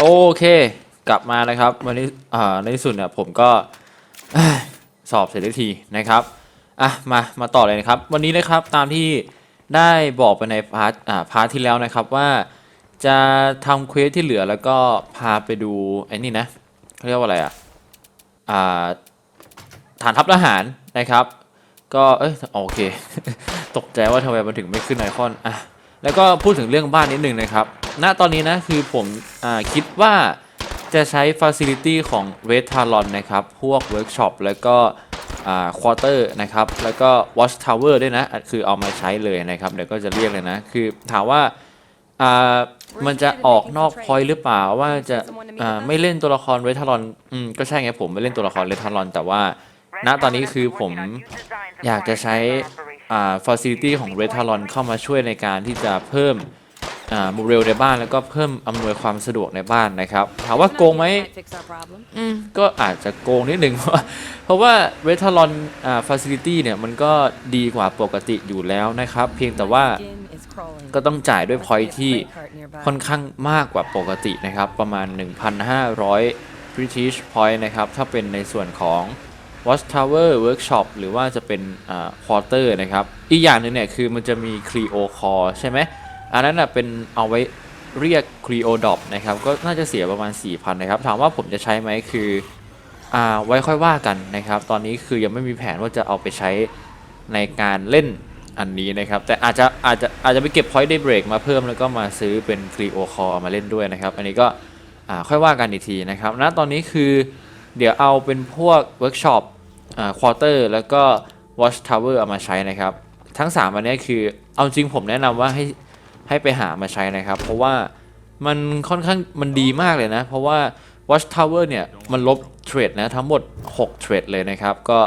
โอเค กลับมานะครับวันนี้อ่าในที่สุดเนี่ยผมก็สอบเสร็จทันทีนะครับอะมามาต่อเลยนะครับ วันนี้นะครับตามที่ได้บอกไปในพาร์ทอ่าพาร์ทที่แล้วนะครับว่าจะทำเควสที่เหลือแล้วก็พาไปดูไอ้นี่นะเขาเรียกว่าอะไรอะอ่าฐานทัพทหารนะครับ ก็เอ้ยโอเค ตกใจว่าทำไมมันถึงไม่ขึ้นไอคอนอะแล้วก็พูดถึงเรื่องบ้านนิดนึงนะครับ ณตอนนี้นะคือผมอคิดว่าจะใช้ Facility ของ Red Talon นะครับ พวก Workshop แล้วก็อ่า Quarter นะครับ แล้วก็ Watch Tower ด้วยนะ คือเอามาใช้เลยนะครับ เดี๋ยวก็จะเรียกเลยนะ คือถามว่ามันจะออกนอกพอยหรือเปล่าว่าจะาไม่เล่นตัวละคร Red Talon อืมก็ใช่ไงผมไม่เล่นตัวละคร Red Talon แต่ว่าณตอนนี้คือผมอยากจะใช้อ่า facility ของ Red Talon เข้ามาช่วยในการที่จะเพิ่ม มเรลในบ้านแล้วก็เพิ่มอำนวยความสะดวกในบ้านนะครับถามว่าโกงไหมอืมก็อาจจะโกงนิดหนึ่งเพราะว่า Red Talon อ่า facility เนี่ยมันก็ดีกว่าปกติอยู่แล้วนะครับ เพียงแต่ว่าก็ต้องจ่ายด้วย point ที่ค่อนข้างมากกว่าปกตินะครับ ประมาณ 1,500 British point นะครับ ถ้าเป็นในส่วนของ Watchtower Workshop หรือว่าจะเป็นอ่า Quarter นะครับ อีกอย่างหนึ่งเนี่ยคือมันจะมี Clio Core ใช่ไหม อันนั้นนะเป็นเอาไว้เรียก Clio Drop นะครับก็น่าจะเสียประมาณ 4,000นะครับถามว่าผมจะใช้ไหมคืออ่าไว้ค่อยว่ากันนะครับ ตอนนี้คือยังไม่มีแผนว่าจะเอาไปใช้ในการเล่นอันนี้นะครับ แต่อาจจะอาจจะอาจจะไปเก็บ Point Day Break มาเพิ่มแล้วก็มาซื้อเป็น Clio Core มาเล่นด้วยนะครับ อันนี้ก็อ่าค่อยว่ากันอีกทีนะครับณตอนนี้คือเดี๋ยวเอาเป็นพวกเวิร์กช็อปอ่าควอเตอร์แล้วก็ Watch Tower เอามาใช้นะครับ ทั้ง 3 อันนี้คือเอาจริงผมแนะนำว่าให้ ให้ไปหามาใช้นะครับ เพราะว่ามันค่อนข้างมันดีมากเลยนะ เพราะว่า Watch Tower เนี่ยมันลบเทรดนะทั้งหมด 6 เทรดเลยนะครับ ก็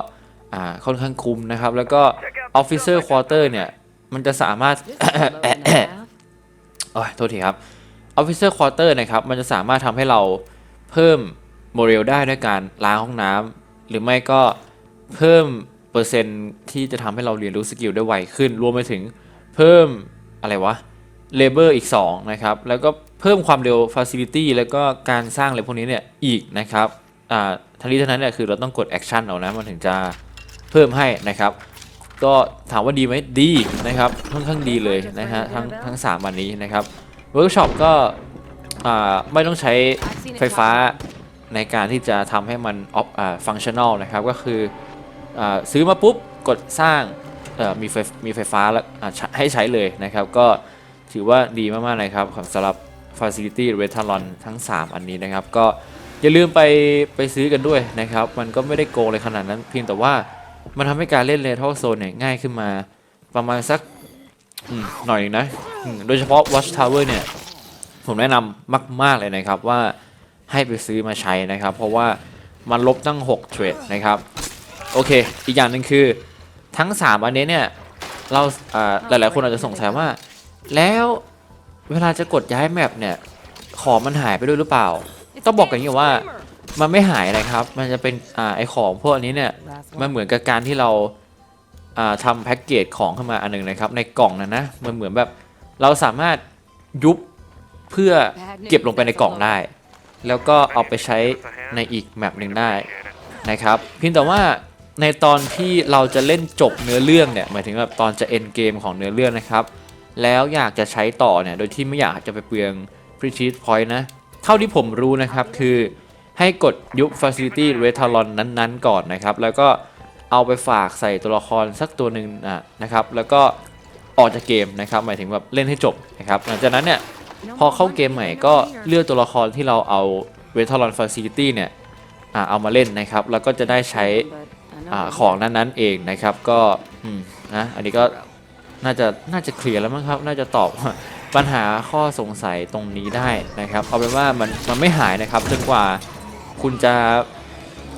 ค่อนข้างคุ้มนะครับ แล้วก็ Officer Quarter เนี่ย มันจะสามารถโอ้ยโทษทีครับ Officer Quarter นะครับ มันจะสามารถทำให้เราเพิ่มโมเรลได้ด้วยการล้างห้องน้ำหรือไม่ก็เพิ่มเปอร์เซ็นต์ที่จะทำให้เราเรียนรู้สกิลได้ไวขึ้น รวมไปถึงเพิ่มอะไรวะ เลเบอร์อีก2นะครับแล้วก็เพิ่มความเร็ว Facility แล้วก็การสร้างอะไรพวกนี้เนี่ยอีกนะครับอ่าทั้งนี้ทั้งนั้นเนี่ยคือเราต้องกด Action เอานะมันถึงจะเพิ่มให้นะครับก็ถามว่าดีไหมดีนะครับค่อนข้างดีเลยนะฮะทั้งทั้งสามอันนี้นะครับเวิร์กช็อปก็อ่าไม่ต้องใช้ไฟฟ้าในการที่จะทำให้มันออฟอ่าฟังชั่นอลนะครับก็คืออาซื้อมาปุ๊บกดสร้างเอ่อมีไฟมีไฟฟ้าแล้วอ่าใช้ให้ใช้เลยนะครับ ก็ ถือว่าดีมากๆเลยครับสำหรับ Facility r e t a l o n ทั้ง 3 อันนี้นะครับ ก็อย่าลืมไปไปซื้อกันด้วยนะครับ มันก็ไม่ได้โกงเลยขนาดนั้น เพียงแต่ว่ามันทำให้การเล่นเลทัลโซนเนี่ยง่ายขึ้นมาประมาณสักหน่อยนะ โดยเฉพาะ Watch Tower เนี่ย ผมแนะนำมาก ๆ เลยนะครับว่าให้ไปซื้อมาใช้นะครับ เพราะว่ามันลบตั้ง 6 เทรดนะครับ โอเค อีกอย่างหนึ่งคือทั้ง 3 อันนี้เนี่ย เราอ่าหลาย ๆ คนอาจจะสงสัยว่า แล้วเวลาจะกดย้ายแมปเนี่ย ของมันหายไปด้วยหรือเปล่า ต้องบอกกันอย่างนี้ว่ามันไม่หายนะครับ มันจะเป็นอ่าไอของพวกนี้เนี่ย มันเหมือนกับการที่เราอ่าทำแพ็กเกจของขึ้นมาอันหนึงนะครับ ในกล่องนั้นนะ มันเหมือนแบบเราสามารถยุบเพื่อเก็บลงไปในกล่องได้ แล้วก็เอาไปใช้ในอีกแมปหนึ่งได้นะครับ เพียงแต่ว่าในตอนที่เราจะเล่นจบเนื้อเรื่องเนี่ย หมายถึงแบบตอนจะเอ็นเกมของเนื้อเรื่องนะครับ แล้วอยากจะใช้ต่อเนี่ย โดยที่ไม่อยากจะไปเปลือง Prestige Point นะ เท่าที่ผมรู้นะครับคือให้กดยุบ Facility r e t a l o n นั้นๆ ก่อนนะครับ แล้วก็เอาไปฝากใส่ตัวละครสักตัวหนึ่งอะนะครับ แล้วก็ออกจากเกมนะครับ หมายถึงแบบเล่นให้จบนะครับ หลังจากนั้นเนี่ยพอเข้าเกมใหม่ก็เลือกตัวละครที่เราเอา r e t a l o n Facility เนี่ยอะเอามาเล่นนะครับ แล้วก็จะได้ใช้อของนั้นๆเองนะครับ ก็นะอันนี้ก็ น่าจะน่าจะเคลียร์แล้วมั้งครับ น่าจะตอบปัญหาข้อสงสัยตรงนี้ได้นะครับ เอาเป็นว่ามันมันไม่หายนะครับจนกว่าคุณจะ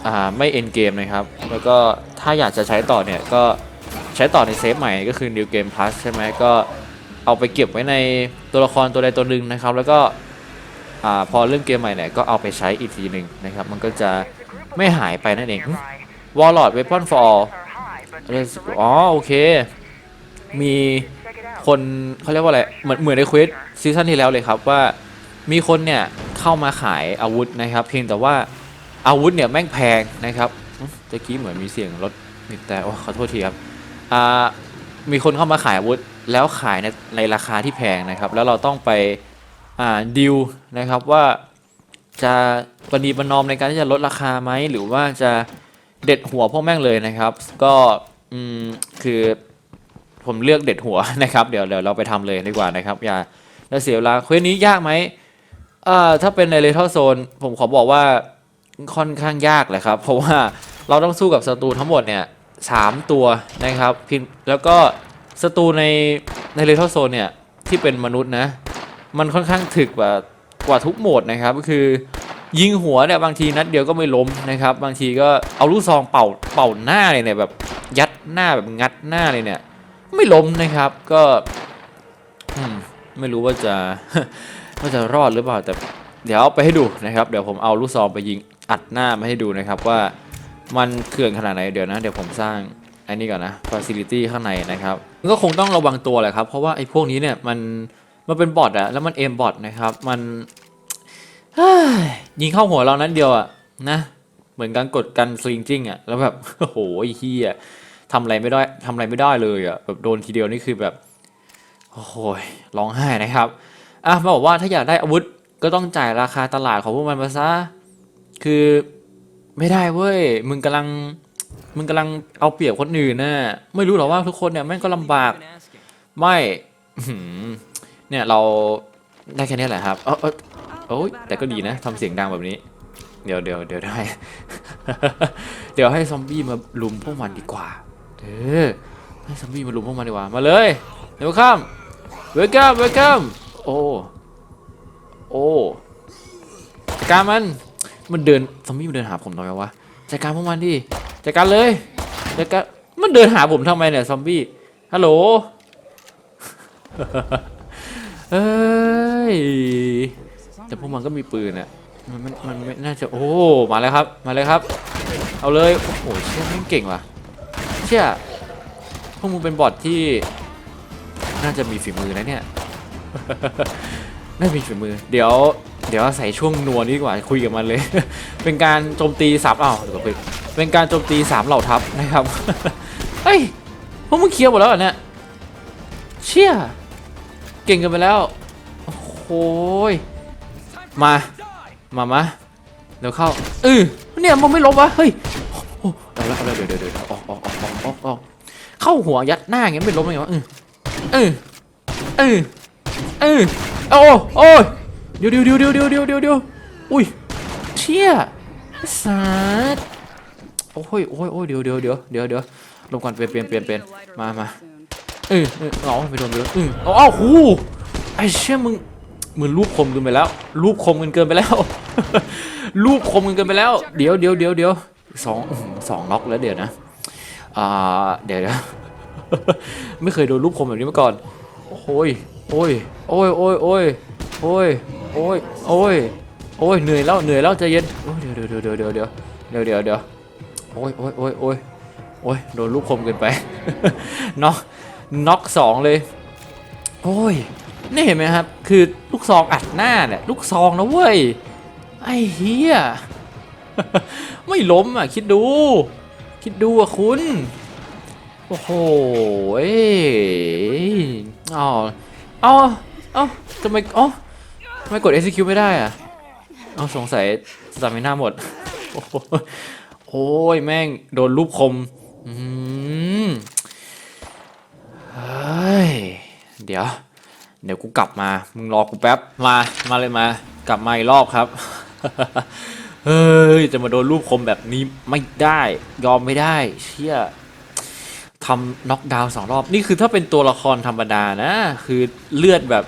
อ่าไม่เอ็นเกมนะครับ แล้วก็ถ้าอยากจะใช้ต่อเนี่ยก็ใช้ต่อในเซฟใหม่ก็คือ New Game Plus ใช่ไหมก็เอาไปเก็บไว้ในตัวละครตัวใดตัวหนึ่งนะครับ แล้วก็อาพอเริ่มเกมใหม่เนี่ยก็เอาไปใช้อีกทีหนึ่งนะครับ มันก็จะไม่หายไปนั่นเอง Warlord Weapon for All อ๋อโอเค มีคนเขาเรียกว่าอะไรเหมือนเหมือนในเควสซีซั่นที่แล้วเลยครับว่ามีคนเนี่ยเข้ามาขายอาวุธนะครับ เพียงแต่ว่าอาวุธเนี่ยแม่งแพงนะครับอื้อตะกี้เหมือนมีเสียงรถแต่โอ้ขอโทษทีครับอ่ามีคนเข้ามาขายอาวุธแล้วขายในในราคาที่แพงนะครับ แล้วเราต้องไปอ่าดิวนะครับว่าจะปณีประนอมในการที่จะลดราคาไหมหรือว่าจะเด็ดหัวพวกแม่งเลยนะครับ ก็อืมคือ ผมเลือกเด็ดหัวนะครับเดี๋ยวเดี๋ยวเราไปทำเลยดีกว่านะครับอย่าแล้วเสียเวลาเควสนี้ยากไหมเอ่อถ้าเป็นในเลเท l โซนผมขอบอกว่าค่อนข้างยากเลยครับ เพราะว่าเราต้องสู้กับศัตรูทั้งหมดเนี่ยสามตัวนะครับพียงแล้วก็ศัตรูในในเลเท l โซนเนี่ยที่เป็นมนุษย์นะ มันค่อนข้างถึกกว่ากว่าทุกโหมดนะครับก็คือยิงหัวเนี่ยบางทีนัดเดียวก็ไม่ล้มนะครับ บางทีก็เอาลูกซองเป่าเป่าหน้าเลยเนี่ยแบบยัดหน้าแบบงัดหน้าเลยเนี่ย ไม่ล้มนะครับ ก็ไม่รู้ว่าจะว่าจะรอดหรือเปล่า แต่เดี๋ยวเอาไปให้ดูนะครับ เดี๋ยวผมเอาลูกซองไปยิงอัดหน้ามาให้ดูนะครับว่ามันเขื่อนขนาดไหนเดี๋ยวนะ เดี๋ยวผมสร้างไอ้นี่ก่อนนะ facility ข้างในนะครับก็คงต้องระวังตัวแหละครับ เพราะว่าไอ้พวกนี้เนี่ยมันมันเป็นบอทอะแล้วมันเอมบอทนะครับ มันยิงเข้าหัวเรานั้นเดียวอะนะ เหมือนการกดกันสลิงจิ้งอะแล้วแบบโอ้โหเฮีย ทำอะไรไม่ได้ทำอะไรไม่ได้เลยอะแบบโดนทีเดียวนี่คือแบบโอ้โหร้องไห้นะครับอะมาบอกว่าถ้าอยากได้อาวุธก็ต้องจ่ายราคาตลาดของพวกมันมาซะคือไม่ได้เว้ยมึงกำลังมึงกำลังเอาเปรียบคนอื่นนะไม่รู้หรอว่าทุกคนเนี่ยแม่งก็ลำบากไม่เนี่ยเราได้แค่นี้แหละครับเออเออโอ้ยแต่ก็ดีนะทำเสียงดังแบบนี้ เดี๋ยวเดี๋ยวเดี๋ยวได้ เดี๋ยวให้ซอมบี้มาลุมพวกมันดีกว่า เออให้ซอมบี้มาลุมพวกมันดีกว่า มาเลยเดี๋ยวข้ามเวลคัมเวลคัมโอ้โอ้จัดการมันมันเดินซอมบี้มันเดินหาผมทำไมวะจัดการพวกมันดิจัดการเลยจัดการมันเดินหาผมทำไมเนี่ยซอมบี้ฮัลโหลเอ้ยแต่พวกมันก็มีปืนอะมันมันมันไม่น่าจะโอ้มาแล้วครับมาเลยครับ เอาเลยโอ้โหเชี่ยแม่งเก่งว่ะ เชี่ยพวกมึงเป็นบอทที่ น่าจะมีฝีมือนะเนี่ย น่ามีฝีมือ เดี๋ยว เดี๋ยวอาศัยช่วงนัวนี้ดีกว่าคุยกับมันเลย เป็นการโจมตีสามอ้าวเดี๋ยวก่อนคุยเป็นการโจมตีสามเหล่าทัพนะครับ เฮ้ยพวกมึงเคลียร์หมดแล้วเหรอเนี่ยเชี่ยเก่งกันไปแล้วโอ้โหยมา มามาเดี๋ยวเข้าเออเนี่ยมันไม่ลบวะเฮ้ยโอ้เอาละเอาละเดี๋ยวเดี๋ยวเดี๋ยวออกออกออก ออกออกเข้าหัวยัดหน้าอย่างเงี้ยไม่ล้มยังไงวะเออเออเออเออโอ้โอ้ยเดี๋ยวเดี๋ยวเดี๋ยวเดี๋ยวเดี๋ยวเดี๋ยวอุ้ยเชี่ยสัตว์โอ้ยโอ้ยโอ้ยเดี๋ยวเดี๋ยวเดี๋ยวเดี๋ยวเดี๋ยวลงก่อนเปลี่ยนเปลี่ยนเปลี่ยนเปลี่ยนมามาเออเออเอาไปโดนไปโดนเออเอาเหูไอ้เชี่ยมึงมึงรูปคมเกินไปแล้ว รูปคมเกินเกินไปแล้ว รูปคมเกินเกินไปแล้ว เดี๋ยวเดี๋ยวเดี๋ยวเดี๋ยวสองสองล็อกแล้วเดี๋ยวนะ อ่าเดี๋ยวนะไม่เคยโดนรูปคมแบบนี้มาก่อน โอ้ย โอ้ย โอ้ย โอ้ย โอ้ย โอ้ย โอ้ย โอ้ย โอ้ย เหนื่อยแล้ว เหนื่อยแล้วใจเย็นโอ้ยเดี๋ยวเดี๋ยวเดี๋ยวเดี๋ยวเดี๋ยวเดี๋ยวเดี๋ยวเดี๋ยวโอ้ยโอ้ยโอ้ยโอ้ยโอ้ย โดนลูกคมเกินไป น็อก น็อกสองเลย โอ้ย นี่เห็นไหมครับ คือลูกซองอัดหน้าเนี่ย ลูกซองนะเว้ย ไอ้เฮียไม่ล้มอะ คิดดู คิดดูอะคุณ โอ้โหเอ้ยอ๋อเอาเอทำไมอ๋อทำไมกด execute ไม่ได้อะเอาสงสัยสตามิน่าหมด โอ้โหโอ้ยแม่งโดนรูปคม อืมเฮ้ย เดี๋ยว เดี๋ยวกูกลับมา มึงรอกูแป๊บ มา มาเลยมา กลับมาอีกรอบครับ เฮ้ย จะมาโดนรูปคมแบบนี้ไม่ได้ ยอมไม่ได้ เชี่ยทำน็อกดาวน์สองรอบ นี่คือถ้าเป็นตัวละครธรรมดานะ คือเลือดแบบ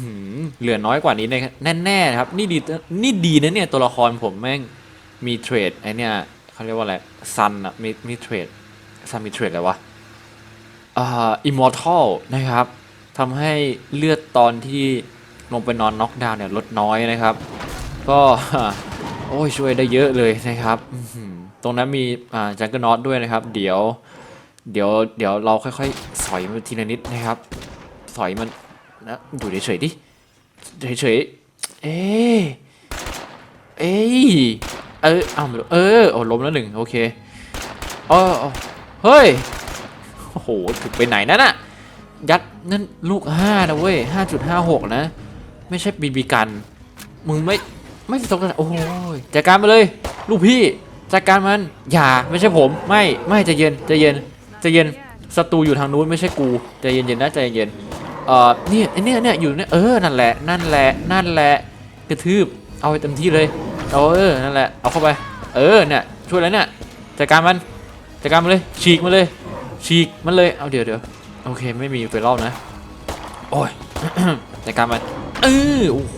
หือเหลือน้อยกว่านี้ในแน่ๆครับ นี่ดีนี่ดีนะเนี่ยตัวละครผมแม่งมีเทรดไอเนี่ยเขาเรียกว่าอะไรซันอะมีมีเทรดซันมีเทรดอะไรวะอ่าอิมมอร์ทัลนะครับทำให้เลือดตอนที่ลงไปนอนน็อกดาวน์เนี่ยลดน้อยนะครับ ก็ โอ้ยช่วยได้เยอะเลยนะครับตรงนั้นมีอ่าจังเกิลน็อตด้วยนะครับ เดี๋ยว เดี๋ยวเดี๋ยวเราค่อยๆ สอยมันทีละนิดนะครับ สอยมันนะอยู่เฉยๆดิเฉยๆเอ๊ะเอ้ยเออเอาเออโอ้ล้มแล้วหนึ่งโอเคเออเอเฮ้ยโอ้โหถึงไปไหนนั่นน่ะยัดนั่นลูกห้านะเว้ยห้าจุดห้าหกนะ ไม่ใช่บีบีกัน มึงไม่ ไม่ตกกันโอ้ยจัดการมาเลย ลูกพี่จัดการมันอย่าไม่ใช่ผม ไม่ไม่ใจเย็นใจเย็นใจเย็นศัตรูอยู่ทางนู้นไม่ใช่กูใจเย็นเย็นๆนะใจเย็นเอ่อเนี่ยไอ้เนี่ยเนี่ยอยู่เนี่ยเออนั่นแหละนั่นแหละนั่นแหละกระทืบเอาไปเต็มที่เลยเอาเออนั่นแหละเอาเข้าไป เออเนี่ยช่วยแล้วเนี่ยจัดการมันจัดการมันเลย ฉีกมันเลย ฉีกมันเลยเอาเดี๋ยวเดี๋ยวโอเคไม่มีไปรอบนะโอ้ยจัดการมันเออโอ้โห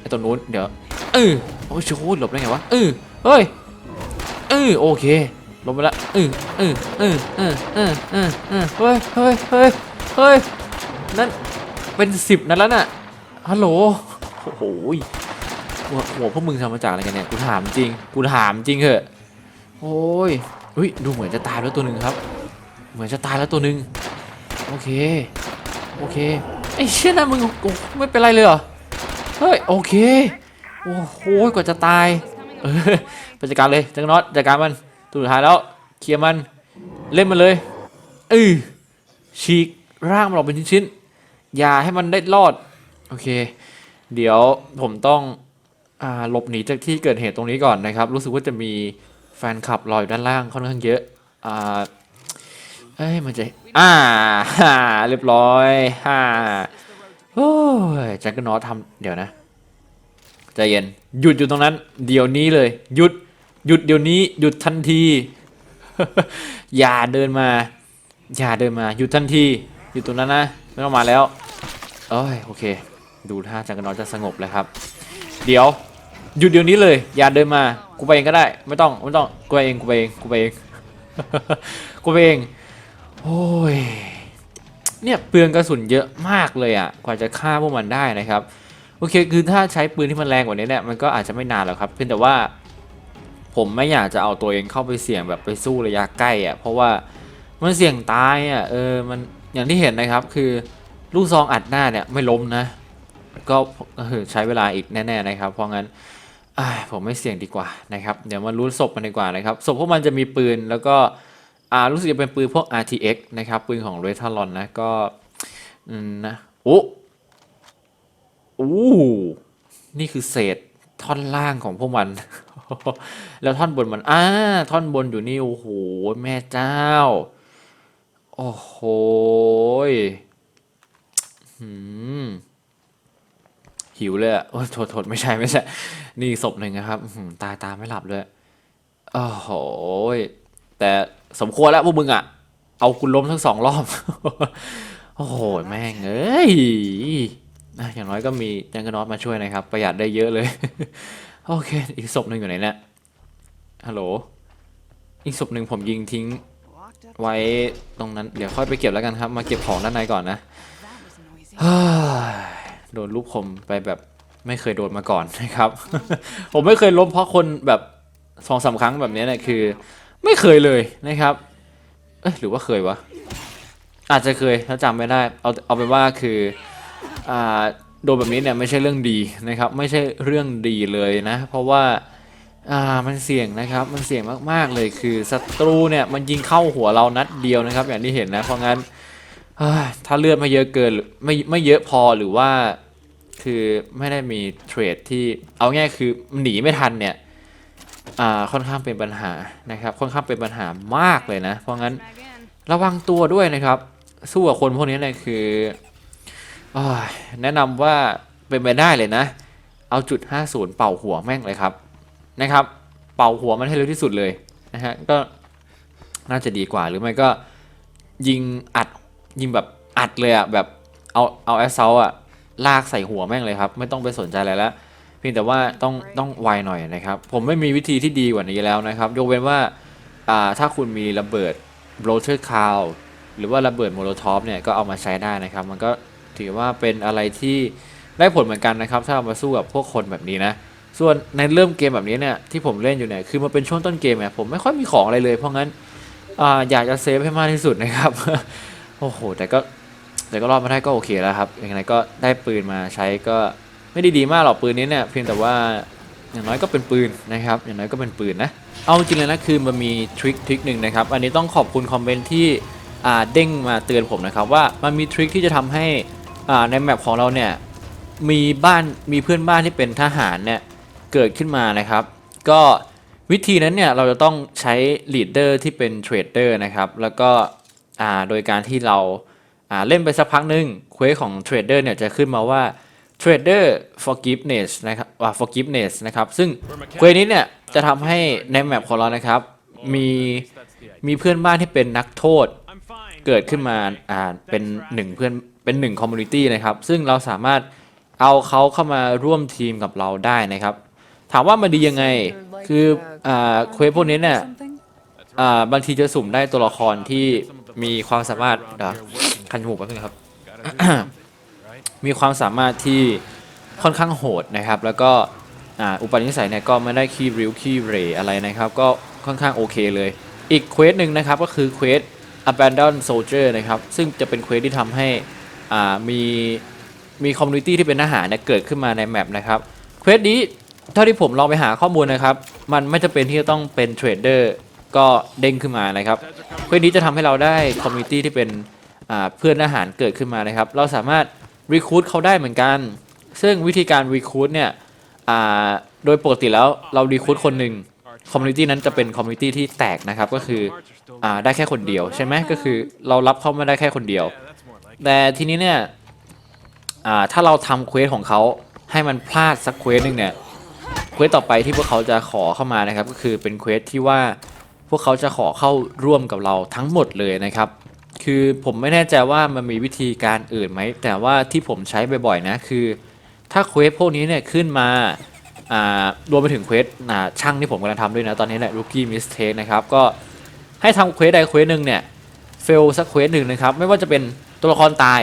ไอตัวนู้นเดี๋ยว เออโอ้ยโชหลบได้ไงวะเออเฮ้ยเออโอเคลบไปละเออเออเออเออเออเออเออเฮ้ยเฮ้ยเฮ้ยเฮ้ยนั่นเป็นสิบนั่นแล้วน่ะฮัลโหลโอ้โหหัวหัวพวกมึงทำมาจากอะไรกันเนี่ยกูถามจริงกูถามจริงเหอะโอ้ยเฮ้ยดูเหมือนจะตายแล้วตัวหนึ่งครับ เหมือนจะตายแล้วตัวหนึ่งโอเคโอเคไอ้เชี่ยนะมึงกูไม่เป็นไรเลยเหรอเฮ้ยโอเค โอ้โหกว่าจะตายเออไปจัดการเลยจังน็อตจัดการมันตัวสุดท้ายแล้วเคลียร์มันเล่นมันเลยเออฉีกร่างมันออกเป็นชิ้นๆอย่าให้มันได้รอดโอเค เดี๋ยวผมต้องอหลบหนีจากที่เกิดเหตุตรงนี้ก่อนนะครับ รู้สึกว่าจะมีแฟนคลับรออยู่ด้านล่างค่อนข้างเยอะอ่าเอ้ยมันจะอ่าฮ่าเรียบร้อยฮ่าโอ้ยแจ็คก็นอตทำเดี๋ยวนะ ใจเย็น หยุดอยู่ตรงนั้น เดี๋ยวนี้เลย หยุด หยุดเดี๋ยวนี้ หยุดทันที อย่าเดินมา อย่าเดินมา หยุดทันทีหยุดตรงนั้นนะไม่ต้องมาแล้วเอ้ยโอเค ดูท่าจ็คก็นอตจะสงบเลยครับ เดี๋ยว หยุดเดี๋ยวนี้เลย อย่าเดินมา กูไปเองก็ได้ ไม่ต้อง ไม่ต้อง กูไปเอง กูไปเอง กูไปเอง กูไปเอง โอ้ย เนี่ยเปลืองกระสุนเยอะมากเลยอะ กว่าจะฆ่าพวกมันได้นะครับ อเคคือถ้าใช้ปืนที่มันแรงกว่านี้เนี่ยมันก็อาจจะไม่นานหรอกครับ เพียงแต่ว่าผมไม่อยากจะเอาตัวเองเข้าไปเสี่ยงแบบไปสู้ระยะใกล้อะเพราะว่ามันเสี่ยงตายอะเออมันอย่างที่เห็นนะครับคือลูกซองอัดหน้าเนี่ยไม่ล้มนะก็ใช้เวลาอีกแน่ๆนะครับ เพราะงั้นผมไม่เสี่ยงดีกว่านะครับเดี๋ยวมารู้ศพมันดีกว่านะครับศพพวกมันจะมีปืนแล้วก็รู้สึกจะเป็นปืนพวก RTX นะครับปืนของ r e t a l o n นะก็นะโอ้ อ้นี่คือเศษท่อนล่างของพวกมัน แล้วท่อนบนมันอ่าท่อนบนอยู่นี่โอ้โหแม่เจ้า โอ้โหหืมหิวเลยอะโอ้ยโทษโทษไม่ใช่ไม่ใช่ นี่ศพหนึ่งนะครับตายตาไม่หลับเลยโอ้โหแต่สมควรแล้วพวกมึงอะ เอาคุณล้มทั้งสองรอบ โอ้โห แม่งเอ้ย อย่างน้อยก็มีแจงกนอตมาช่วยนะครับ ประหยัดได้เยอะเลย โอเค อีกศพหนึ่งอยู่ไหนเนี่ยฮัลโหลอีกศพหนึ่งผมยิงทิ้งไว้ตรงนั้น เดี๋ยวค่อยไปเก็บแล้วกันครับ มาเก็บของด้านในก่อนนะโดนลูกคมไปแบบไม่เคยโดนมาก่อนนะครับ ผมไม่เคยล้มเพราะคนแบบสองสามครั้งแบบนี้เนี่ยคือ ไม่เคยเลยนะครับ เอ้ยหรือว่าเคยวะ อาจจะเคยถ้าจำไม่ได้ เอาเอาเป็นว่าคือ โดนแบบนี้เนี่ยไม่ใช่เรื่องดีนะครับ ไม่ใช่เรื่องดีเลยนะ เพราะว่าอ่ามันเสี่ยงนะครับมันเสี่ยงมากๆเลยคือศัตรูเนี่ยมันยิงเข้าหัวเรานัดเดียวนะครับ อย่างที่เห็นนะเพราะงั้นถ้าเลือดไม่เยอะเกินหรือไม่ไม่เยอะพอหรือว่า คือไม่ได้มีเทรดที่เอาง่ายคือหนีไม่ทันเนี่ยอ่าค่อนข้างเป็นปัญหานะครับ ค่อนข้างเป็นปัญหามากเลยนะ เพราะงั้นระวังตัวด้วยนะครับ สู้กับคนพวกนี้เนี่ยคือ แนะนำว่าเป็นไปได้เลยนะ เอาจุด 50 เป่าหัวแม่งเลยครับนะครับ เป่าหัวมันให้เร็วที่สุดเลยนะฮะก็น่าจะดีกว่าหรือไม่ก็ยิงอัดยิงแบบอัดเลยอะแบบเอาเอาแอสเซลอะลากใส่หัวแม่งเลยครับ ไม่ต้องไปสนใจอะไรแล้วเพียงแต่ว่าต้องต้องไวหน่อยนะครับ ผมไม่มีวิธีที่ดีกว่านี้แล้วนะครับ ยกเว้นว่าอ่าถ้าคุณมีระเบิดโรเ t อร์คาวหรือว่าระเบิดโมโลท็อฟเนี่ยก็เอามาใช้ได้นะครับ มันก็ ถือว่าเป็นอะไรที่ได้ผลเหมือนกันนะครับ ถ้าเอามาสู้กับพวกคนแบบนี้นะ ส่วนในเริ่มเกมแบบนี้เนี่ยที่ผมเล่นอยู่เนี่ยคือมันเป็นช่วงต้นเกมเนี่ยผมไม่ค่อยมีของอะไรเลยเพราะงั้นอ่าอยากจะเซฟให้มากที่สุดนะครับ โอ้โห แต่ก็แต่ก็รอดมาได้ก็โอเคแล้วครับยังไงก็ได้ปืนมาใช้ก็ไม่ได้ดีมากหรอกปืนนี้เนี่ยเพียงแต่ว่าอย่างน้อยก็เป็นปืนนะครับ อย่างน้อยก็เป็นปืนนะ เอาจริงเลยนะคือมันมีทริคทริคหนึ่งนะครับ อันนี้ต้องขอบคุณคอมเมนต์ที่เด้งมาเตือนผมนะครับว่ามันมีทริคที่จะทำให้ ในแมปของเราเนี่ยมีบ้านมีเพื่อนบ้านที่เป็นทหารเนี่ยเกิดขึ้นมานะครับ ก็วิธีนั้นเนี่ยเราจะต้องใช้ลีดเดอร์ที่เป็นเทรดเดอร์นะครับ แล้วก็โดยการที่เราเล่นไปสักพักหนึ่งเควสของเทรดเดอร์เนี่ยจะขึ้นมาว่า Trader Forgiveness นะครับว่า Forgiveness นะครับ ซึ่งเควสนี้เนี่ยจะทำให้ในแมปของเรานะครับ มีมีเพื่อนบ้านที่เป็นนักโทษ เกิดขึ้นมาอ่าเป็นหนึ่งเพื่อน เป็นหนึ่งคอมมูนิตี้นะครับ ซึ่งเราสามารถเอาเขาเข้ามาร่วมทีมกับเราได้นะครับ ถามว่ามันดียังไงคือเควสพวกนี้เนี่ยบางทีจะสุ่มได้ตัวละครที่มีความสามารถคันจมูกแป๊บนึงครับ มีความสามารถที่ค่อนข้างโหดนะครับ แล้วก็อุปนิสัยเนี่ยก็ไม่ได้ขี้ริ้วขี้เรอะไรนะครับ ก็ค่อนข้างโอเคเลย อีกเควสหนึ่งนะครับก็คือเควส Abandon Soldier นะครับ ซึ่งจะเป็นเควสที่ทำให้ มีมีคอมมูนิตี้ที่เป็นทหารเนี่ยเกิดขึ้นมาในแมปนะครับเควสนี้เท่าที่ผมลองไปหาข้อมูลนะครับ มันไม่จะเป็นที่จะต้องเป็นเทรดเดอร์ก็เด้งขึ้นมานะครับเควสนี้จะทำให้เราได้คอมมูนิตี้ที่เป็นอ่าเพื่อนทหารเกิดขึ้นมานะครับ เราสามารถรีคูดเขาได้เหมือนกัน ซึ่งวิธีการรีคูดเนี่ยอ่าโดยปกติแล้วเรารีคูดคนหนึ่งคอมมูนิตี้นั้นจะเป็นคอมมูนิตี้ที่แตกนะครับก็คืออ่าได้แค่คนเดียวใช่ไหมก็คือเรารับเขามาได้แค่คนเดียว แต่ทีนี้เนี่ยถ้าเราทำเควสของเขาให้มันพลาดสักเควสหนึ่งเนี่ยเควสต่อไปที่พวกเขาจะขอเข้ามานะครับ ก็คือเป็นเควสที่ว่าพวกเขาจะขอเข้าร่วมกับเราทั้งหมดเลยนะครับ คือผมไม่แน่ใจว่ามันมีวิธีการอื่นไหม แต่ว่าที่ผมใช้บ่อยๆนะคือ ถ้าเควสพวกนี้เนี่ยขึ้นมารวมไปถึงเควสช่างที่ผมกำลังทำด้วยนะตอนนี้เนี่ย rookie mistake นะครับก็ให้ทำเควสใดเควสหนึ่งเนี่ยเฟลสักเควสหนึ่งนะครับ ไม่ว่าจะเป็น ตัวละครตาย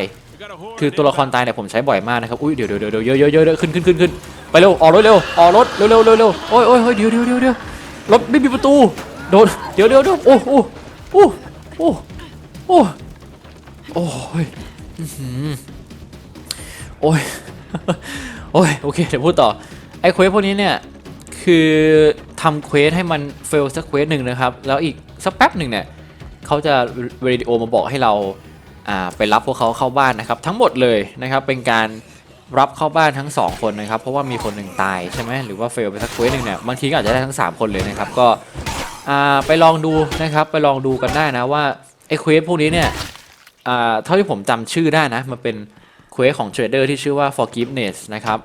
คือตัวละครตายเนี่ยผมใช้บ่อยมากนะครับ อุ้ยเดี๋ยวเดี๋ยวเดี๋ยวเดี๋ยวเยอะเยอะเยอะขึ้นขึ้นขึ้นขึ้นไปเร็ว ออกรถเร็ว ออกรถเร็วเร็วเร็วเร็วโอ้ยโอ้ยโอ้ยเดี๋ยวเดี๋ยวเดี๋ยวเดี๋ยวรถไม่มีประตู โดน เดี๋ยวเดี๋ยวเดี๋ยวโอ้โอ้โอ้โอ้โอ้โอ้ยอื้อหือโอ้ยโอ้ยโอเคเดี๋ยวพูดต่อ ไอ้เควสพวกนี้เนี่ยคือทำเควสให้มันเฟลสักเควสหนึ่งนะครับ แล้วอีกสักแป๊บหนึ่งเนี่ยเขาจะเรดิโอมาบอกให้เรา ไปรับพวกเขาเข้าบ้านนะครับ ทั้งหมดเลยนะครับเป็นการรับเข้าบ้านทั้ง 2 คนนะครับ เพราะว่ามีคนหนึ่งตายใช่ไหมหรือว่าเฟลไปสักเควสหนึ่งเนี่ยบางทีก็อาจจะได้ทั้ง 3 คนเลยนะครับ ก็ไปลองดูนะครับไปลองดูกันได้นะว่าไอ้เควสพวกนี้เนี่ยเท่าที่ผมจำชื่อได้นะ มันเป็นเควสของเทรดเดอร์ที่ชื่อว่า forgiveness นะครับ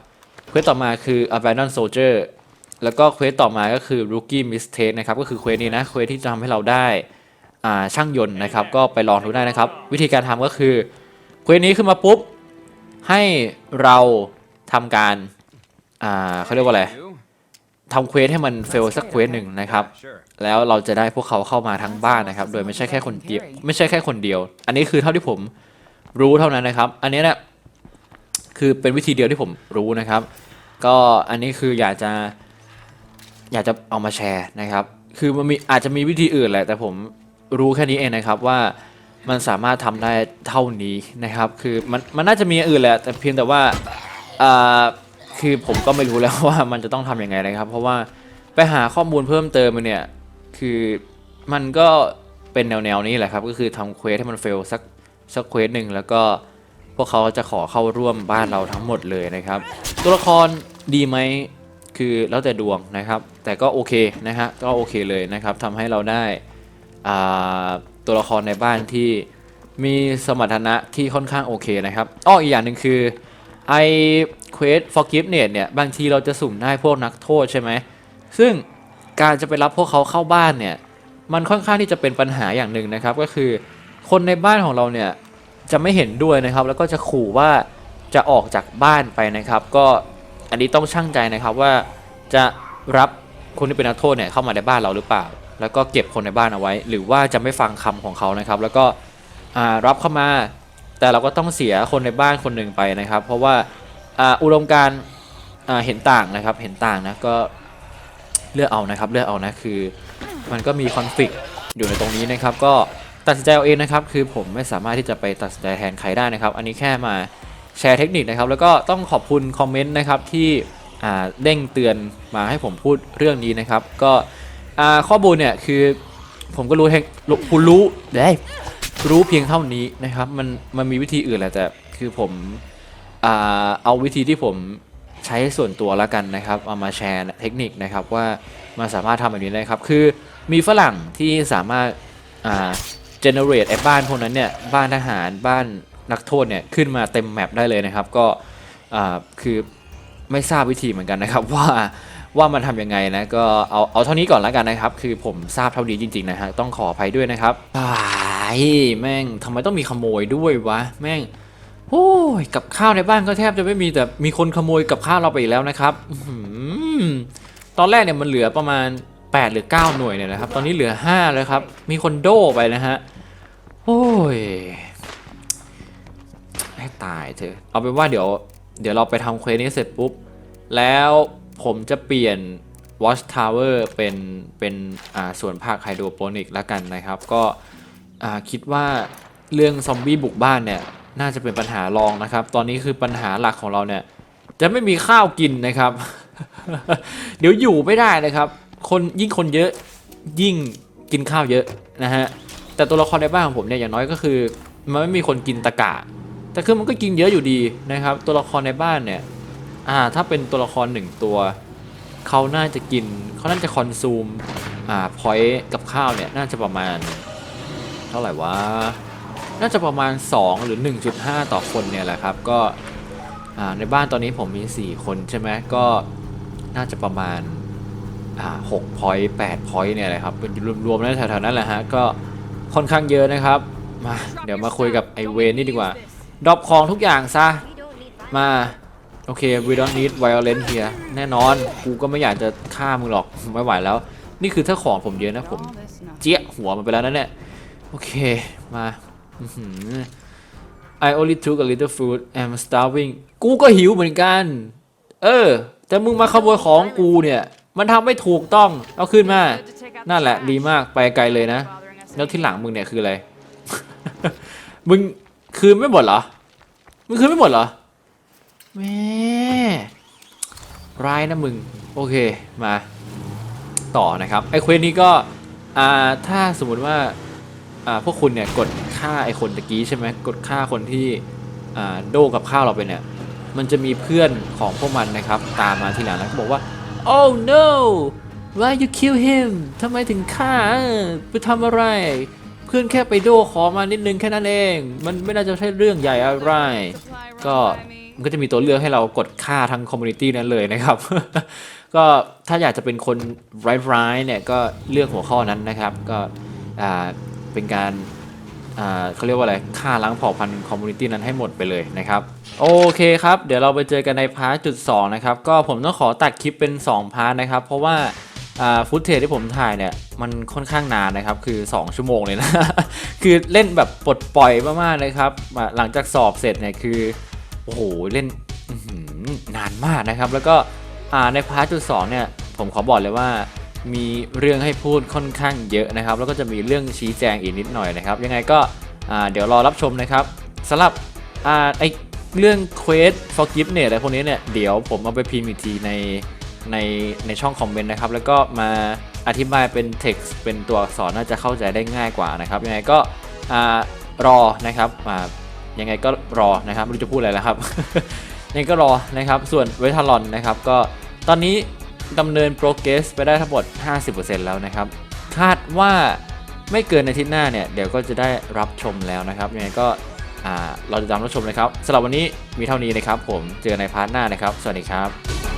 เควสต่อมาคือ abandon soldier แล้วก็เควสต่อมาก็คือ rookie mistake นะครับก็คือเควสนี้นะเควสที่จะทำให้เราได้ ช่างยนต์นะครับ ก็ไปลองดูได้นะครับ วิธีการทำก็คือเควสนี้ขึ้นมาปุ๊บ ให้เราทำการอ่าเขาเรียกว่าอะไรทำเควสให้มันเฟลสักเควสหนึ่งนะครับ แล้วเราจะได้พวกเขาเข้ามาทั้งบ้านนะครับ โดยไม่ใช่แค่คนเดียวไม่ใช่แค่คนเดียว อันนี้คือเท่าที่ผมรู้เท่านั้นนะครับ อันนี้เนี่ยคือเป็นวิธีเดียวที่ผมรู้นะครับ ก็อันนี้คืออยากจะอยากจะเอามาแชร์นะครับ คือมันมีอาจจะมีวิธีอื่นแหละแต่ผม รู้แค่นี้เองนะครับว่ามันสามารถทำได้เท่านี้นะครับ คือมันมันน่าจะมีอื่นแหละ แต่เพียงแต่ว่าอ่าคือผมก็ไม่รู้แล้วว่ามันจะต้องทำยังไงนะครับ เพราะว่าไปหาข้อมูลเพิ่มเติมมาเนี่ยคือมันก็เป็นแนวแนวๆนี้แหละครับ ก็คือทำเควสให้มันเฟลสักสักเควสหนึ่งแล้วก็พวกเขาจะขอเข้าร่วมบ้านเราทั้งหมดเลยนะครับ ตัวละครดีไหมคือแล้วแต่ดวงนะครับ แต่ก็โอเคนะฮะก็โอเคเลยนะครับทำให้เราได้ ตัวละครในบ้านที่มีสมรรถนะที่ค่อนข้างโอเคนะครับอ้ออีกอย่างหนึ่งคือไอเควส forgiveness เนี่ยบางทีเราจะสุ่มได้พวกนักโทษใช่ไหมซึ่งการจะไปรับพวกเขาเข้าบ้านเนี่ยมันค่อนข้างที่จะเป็นปัญหาอย่างหนึ่งนะครับ ก็คือคนในบ้านของเราเนี่ยจะไม่เห็นด้วยนะครับ แล้วก็จะขู่ว่าจะออกจากบ้านไปนะครับ ก็อันนี้ต้องชั่งใจนะครับว่าจะรับคนที่เป็นนักโทษเนี่ยเข้ามาในบ้านเราหรือเปล่า แล้วก็เก็บคนในบ้านเอาไว้ หรือว่าจะไม่ฟังคำของเขานะครับ แล้วก็รับเข้ามา แต่เราก็ต้องเสียคนในบ้านคนหนึ่งไปนะครับ เพราะว่าอุดมการเห็นต่างนะครับ เห็นต่างนะก็เลือกเอานะครับ เลือกเอานะคือ มันก็มีคอน FLICT อยู่ในตรงนี้นะครับ ก็ตัดสินใจเอาเองนะครับ คือผมไม่สามารถที่จะไปตัดสินใจแทนใครได้นะครับ อันนี้แค่มาแชร์เทคนิคนะครับ แล้วก็ต้องขอบคุณคอมเมนต์นะครับที่เด้งเตือนมาให้ผมพูดเรื่องนี้นะครับ ก็ อ่าข้อมูลเนี่ยคือผมก็รู้แฮงคุณรู้ได้รู้เพียงเท่านี้นะครับมันมันมีวิธีอื่นแหละแต่คือผมอ่าเอาวิธีที่ผมใช้ส่วนตัวแล้วกันนะครับเอามาแชร์เทคนิคนะครับว่ามันสามารถทำแบบนี้ได้ครับคือมีฝรั่งที่สามารถอ่า generate ไอ้บ้านพวกนั้นเนี่ยบ้านทหารบ้านนักโทษเนี่ยขึ้นมาเต็มแมปได้เลยนะครับก็อ่าคือไม่ทราบวิธีเหมือนกันนะครับว่า ว่ามันทำยังไงนะก็เอาเอาเท่านี้ก่อนแล้วกันนะครับ คือผมทราบเท่านี้จริงๆนะฮะต้องขออภัยด้วยนะครับอ้ายแม่งทำไมต้องมีขโมยด้วยวะแม่งโอ้ยกับข้าวในบ้านก็แทบจะไม่มีแต่มีคนขโมยกับข้าวเราไปอีกแล้วนะครับอื้อหือตอนแรกเนี่ยมันเหลือประมาณ 8 หรือ 9 หน่วยเนี่ยนะครับ ตอนนี้เหลือ 5 แล้วครับ มีคนโดไปนะฮะโอ้ยให้ตายเถอะเอาเป็นว่าเดี๋ยว เดี๋ยวเราไปทำเควสนี้เสร็จปุ๊บ แล้ว ผมจะเปลี่ยน Watch Tower เป็นเป็นส่วนภาคไฮโดรโปนิกแล้วกันนะครับ ก็คิดว่าเรื่องซอมบี้บุกบ้านเนี่ยน่าจะเป็นปัญหารองนะครับ ตอนนี้คือปัญหาหลักของเราเนี่ย จะไม่มีข้าวกินนะครับ เดี๋ยวอยู่ไม่ได้นะครับ คนยิ่งคนเยอะยิ่งกินข้าวเยอะนะฮะแต่ตัวละครในบ้านของผมเนี่ยอย่างน้อยก็คือ มันไม่มีคนกินตะกะแต่คือมันก็กินเยอะอยู่ดีนะครับ ตัวละครในบ้านเนี่ย อ่าถ้าเป็นตัวละครหนึ่งตัวเขาน่าจะกินเขาน่าจะคอนซูมอ่าพอยต์กับข้าวเนี่ยน่าจะประมาณ เท่าไหร่วะน่าจะประมาณ 2 หรือ 1.5 ต่อคนเนี่ยแหละครับก็อ่าในบ้านตอนนี้ผมมี 4 คนใช่ไหมก็น่าจะประมาณอ่าหกพอยต์แปดพอยต์เนี่ยแหละครับเป็นรวมๆแล้วแถวๆนั้นแหละฮะก็ค่อนข้างเยอะนะครับมาเดี๋ยวมาคุยกับไอเวนนี่ดีกว่าดรอปของทุกอย่างซะมา โอเค we don't need violence here แน่นอน กูก็ไม่อยากจะฆ่ามึงหรอก ไม่ไหวแล้ว นี่คือถ้าของผมเยอะนะผม เจี๊ยหัวมันไปแล้วนั่นแหละโอเค มา I only took a little food I'm starving กูก็หิวเหมือนกัน เออ แต่มึงมาขโมยของกูเนี่ย มันทำไม่ถูกต้อง เอาขึ้นมา นั่นแหละ ดีมาก ไปไกลเลยนะ แล้วที่หลังมึงเนี่ยคืออะไร มึงคืนไม่หมดเหรอ มึงคืนไม่หมดเหรอ แม่ร้ายนะมึง โอเคมาต่อนะครับไอ้เควสนี้ก็อ่าถ้าสมมุติว่าอ่าพวกคุณเนี่ยกดฆ่าไอ้คนตะกี้ใช่ไหมกดฆ่าคนที่อ่าโดกับข้าวเราไปเนี่ยมันจะมีเพื่อนของพวกมันนะครับ ตามมาทีหลังแล้วก็บอกว่า oh no why you kill him ทำไมถึงฆ่าไปทำอะไร เพื่อนแค่ไปโดขอมานิดนึงแค่นั้นเอง มันไม่น่าจะใช่เรื่องใหญ่อะไร ก็ มันก็จะมีตัวเลือกให้เรากดฆ่าทั้งคอมมูนิตี้นั้นเลยนะครับ ก็ถ้าอยากจะเป็นคนร้ายๆเนี่ยก็เลือกหัวข้อนั้นนะครับ ก็เป็นการเขาเรียกว่าอะไรฆ่าล้างเผ่าพันธุ์คอมมูนิตี้นั้นให้หมดไปเลยนะครับ โอเคครับ เดี๋ยวเราไปเจอกันในพาร์ทจุดสองนะครับ ก็ผมต้องขอตัดคลิปเป็น 2 พาร์ทนะครับ เพราะว่าฟุตเทจที่ผมถ่ายเนี่ย มันค่อนข้างนานนะครับ คือ 2 ชั่วโมงเลยนะ คือเล่นแบบปลดปล่อยมากๆเลยครับ หลังจากสอบเสร็จเนี่ยคือ โอ้โหเล่นนานมากนะครับ แล้วก็ในพาร์ทจุดสองเนี่ยผมขอบอกเลยว่ามีเรื่องให้พูดค่อนข้างเยอะนะครับ แล้วก็จะมีเรื่องชี้แจงอีกนิดหน่อยนะครับ ยังไงก็เดี๋ยวรอรับชมนะครับสำหรับไอเรื่อง Quest Forgiveness อะไรพวกนี้เนี่ยเดี๋ยวผมเอาไปพิมพ์อีกทีในในในช่องคอมเมนต์นะครับ แล้วก็มาอธิบายเป็น text เป็นตัวอักษรน่าจะเข้าใจได้ง่ายกว่านะครับ ยังไงก็อรอนะครับอ่า ยังไงก็รอนะครับไม่รู้จะพูดอะไรแล้วครับ ยังไงก็รอนะครับ ส่วนเวทาลอนนะครับก็ตอนนี้ดำเนินโปรเกรสไปได้ทั้งหมด 50%แล้วนะครับ คาดว่าไม่เกินในอาทิตย์หน้าเนี่ยเดี๋ยวก็จะได้รับชมแล้วนะครับยังไงก็อ่าเราจะตามรับชมนะครับสำหรับวันนี้มีเท่านี้นะครับ ผมเจอในพาร์ทหน้านะครับ สวัสดีครับ